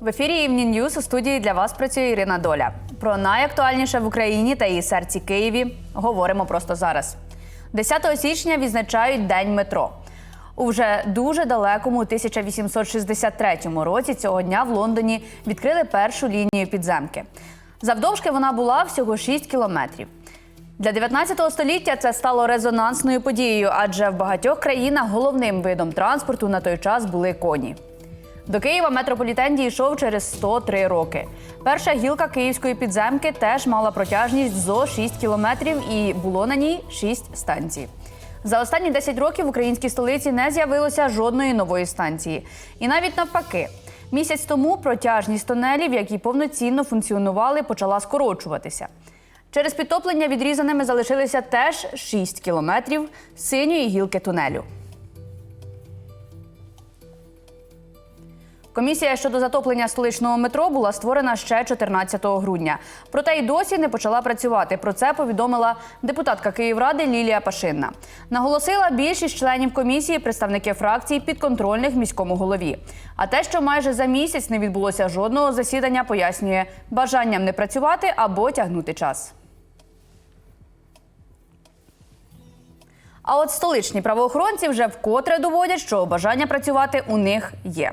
В ефірі Evening News у студії для вас працює Ірина Доля. Про найактуальніше в Україні та її серці Києві говоримо просто зараз. 10 січня відзначають День метро. У вже дуже далекому 1863 році цього дня в Лондоні відкрили першу лінію підземки. Завдовжки вона була всього 6 кілометрів. Для 19 століття це стало резонансною подією, адже в багатьох країнах головним видом транспорту на той час були коні. До Києва метрополітен дійшов через 103 роки. Перша гілка київської підземки теж мала протяжність зо 6 кілометрів і було на ній 6 станцій. За останні 10 років в українській столиці не з'явилося жодної нової станції. І навіть навпаки, місяць тому протяжність тунелів, які повноцінно функціонували, почала скорочуватися. Через підтоплення відрізаними залишилися теж 6 кілометрів синьої гілки тунелю. Комісія щодо затоплення столичного метро була створена ще 14 грудня. Проте й досі не почала працювати. Про це повідомила депутатка Київради Лілія Пашинна. Наголосила більшість членів комісії, представники фракцій підконтрольних міському голові. А те, що майже за місяць не відбулося жодного засідання, пояснює бажанням не працювати або тягнути час. А от столичні правоохоронці вже вкотре доводять, що бажання працювати у них є.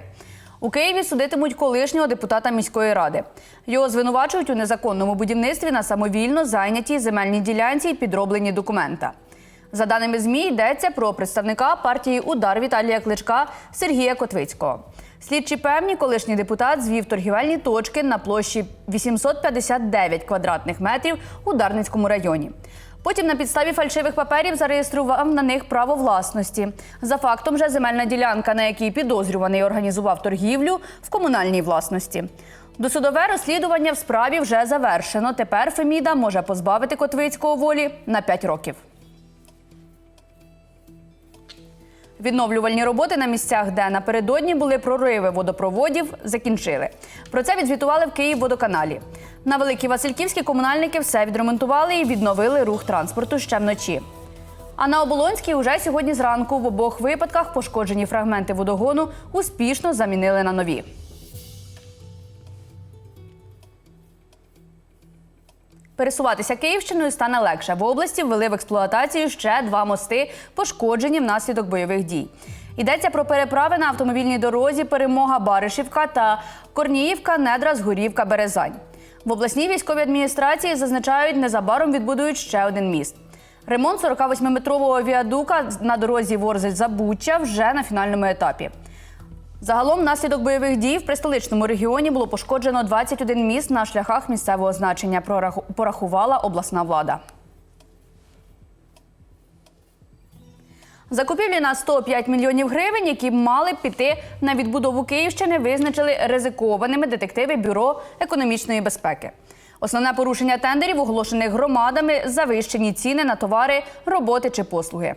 У Києві судитимуть колишнього депутата міської ради. Його звинувачують у незаконному будівництві на самовільно зайнятій земельній ділянці і підроблені документа. За даними ЗМІ, йдеться про представника партії Удар Віталія Кличка Сергія Котвицького. Слідчі певні, колишній депутат звів торгівельні точки на площі 859 квадратних метрів у Дарницькому районі. Потім на підставі фальшивих паперів зареєстрував на них право власності. За фактом же земельна ділянка, на якій підозрюваний організував торгівлю, в комунальній власності. Досудове розслідування в справі вже завершено. Тепер Феміда може позбавити Котвицького волі на 5 років. Відновлювальні роботи на місцях, де напередодні були прориви водопроводів, закінчили. Про це відзвітували в Київводоканалі. На Великій Васильківській комунальники все відремонтували і відновили рух транспорту ще вночі. А на Оболонській уже сьогодні зранку в обох випадках пошкоджені фрагменти водогону успішно замінили на нові. Пересуватися Київщиною стане легше. В області ввели в експлуатацію ще два мости, пошкоджені внаслідок бойових дій. Йдеться про переправи на автомобільній дорозі Перемога Баришівка та Корніївка, Недра, Згорівка, Березань. В обласній військовій адміністрації зазначають, незабаром відбудують ще один міст. Ремонт 48-метрового віадука на дорозі Ворзель-Забуччя вже на фінальному етапі. Загалом, внаслідок бойових дій в престоличному регіоні було пошкоджено 21 міст на шляхах місцевого значення. Порахувала обласна влада. Закупівлі на 105 мільйонів гривень, які мали піти на відбудову Київщини, визначили ризикованими детективи Бюро економічної безпеки. Основне порушення тендерів, оголошених громадами, завищені ціни на товари, роботи чи послуги.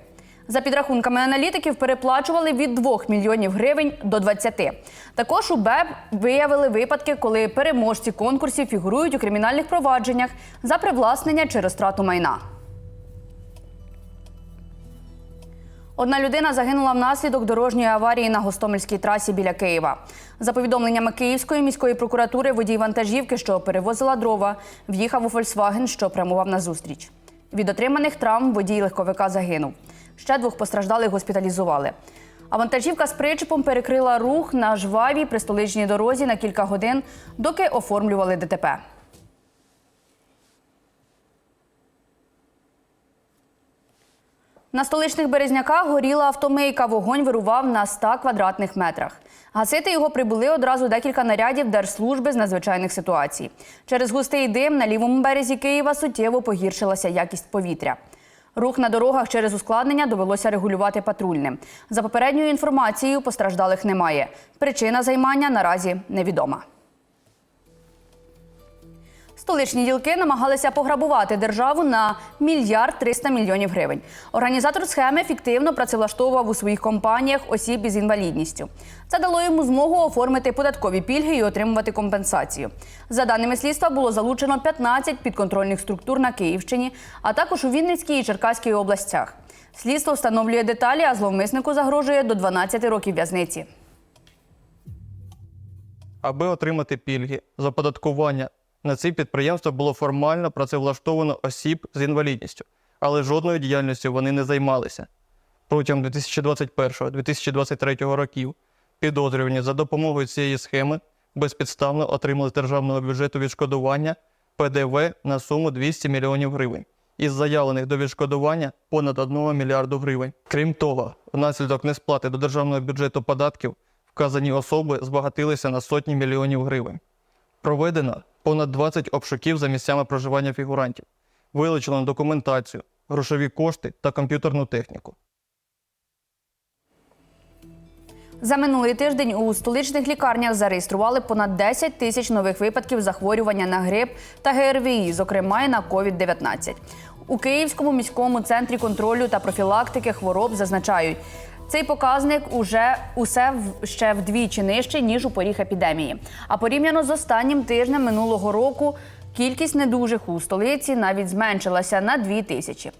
За підрахунками аналітиків, переплачували від 2 мільйонів гривень до 20. Також у БЕБ виявили випадки, коли переможці конкурсів фігурують у кримінальних провадженнях за привласнення чи розтрату майна. Одна людина загинула внаслідок дорожньої аварії на Гостомельській трасі біля Києва. За повідомленнями Київської міської прокуратури, водій вантажівки, що перевозила дрова, в'їхав у Фольксваген, що прямував на зустріч. Від отриманих травм водій легковика загинув. Ще двох постраждалих госпіталізували. А вантажівка з причепом перекрила рух на жвавій пристоличній дорозі на кілька годин, доки оформлювали ДТП. На столичних березняках горіла автомийка. Вогонь вирував на 100 квадратних метрах. Гасити його прибули одразу декілька нарядів Держслужби з надзвичайних ситуацій. Через густий дим на лівому березі Києва суттєво погіршилася якість повітря. Рух на дорогах через ускладнення довелося регулювати патрульним. За попередньою інформацією, постраждалих немає. Причина займання наразі невідома. Столичні ділки намагалися пограбувати державу на мільярд 300 мільйонів гривень. Організатор схеми фіктивно працевлаштовував у своїх компаніях осіб із інвалідністю. Це дало йому змогу оформити податкові пільги і отримувати компенсацію. За даними слідства, було залучено 15 підконтрольних структур на Київщині, а також у Вінницькій і Черкаській областях. Слідство встановлює деталі, а зловмиснику загрожує до 12 років в'язниці. Аби отримати пільги з оподаткування, на ці підприємства було формально працевлаштовано осіб з інвалідністю, але жодною діяльністю вони не займалися. Протягом 2021-2023 років підозрювані за допомогою цієї схеми безпідставно отримали з державного бюджету відшкодування ПДВ на суму 200 мільйонів гривень. Із заявлених до відшкодування понад 1 мільярду гривень. Крім того, внаслідок несплати до державного бюджету податків вказані особи збагатилися на сотні мільйонів гривень. Проведено понад 20 обшуків за місцями проживання фігурантів, вилучено документацію, грошові кошти та комп'ютерну техніку. За минулий тиждень у столичних лікарнях зареєстрували понад 10 тисяч нових випадків захворювання на грип та ГРВІ, зокрема і на COVID-19. У Київському міському центрі контролю та профілактики хвороб зазначають, цей показник уже усе ще вдвічі нижчий, ніж у поріг епідемії. А порівняно з останнім тижнем минулого року кількість недужих у столиці навіть зменшилася на 2 тисячі.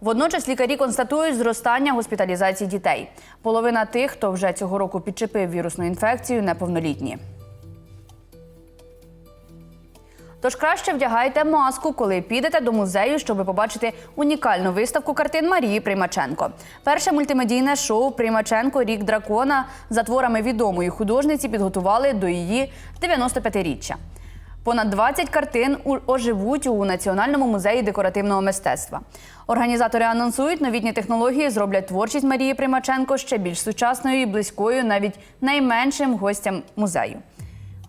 Водночас лікарі констатують зростання госпіталізації дітей. Половина тих, хто вже цього року підчепив вірусну інфекцію, неповнолітні. Тож краще вдягайте маску, коли підете до музею, щоб побачити унікальну виставку картин Марії Приймаченко. Перше мультимедійне шоу Приймаченко Рік дракона за творами відомої художниці підготували до її 95-річчя. Понад 20 картин оживуть у Національному музеї декоративного мистецтва. Організатори анонсують, новітні технології зроблять творчість Марії Примаченко ще більш сучасною і близькою навіть найменшим гостям музею.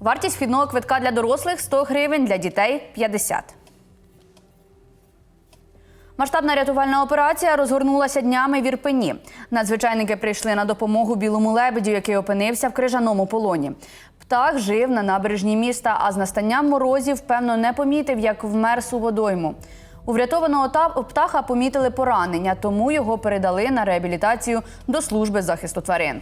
Вартість вхідного квитка для дорослих 100 гривень, для дітей 50. Масштабна рятувальна операція розгорнулася днями в Ірпені. Надзвичайники прийшли на допомогу білому лебедю, який опинився в крижаному полоні. Птах жив на набережні міста, а з настанням морозів, певно, не помітив, як вмер у водойму. У врятованого птаха помітили поранення, тому його передали на реабілітацію до служби захисту тварин.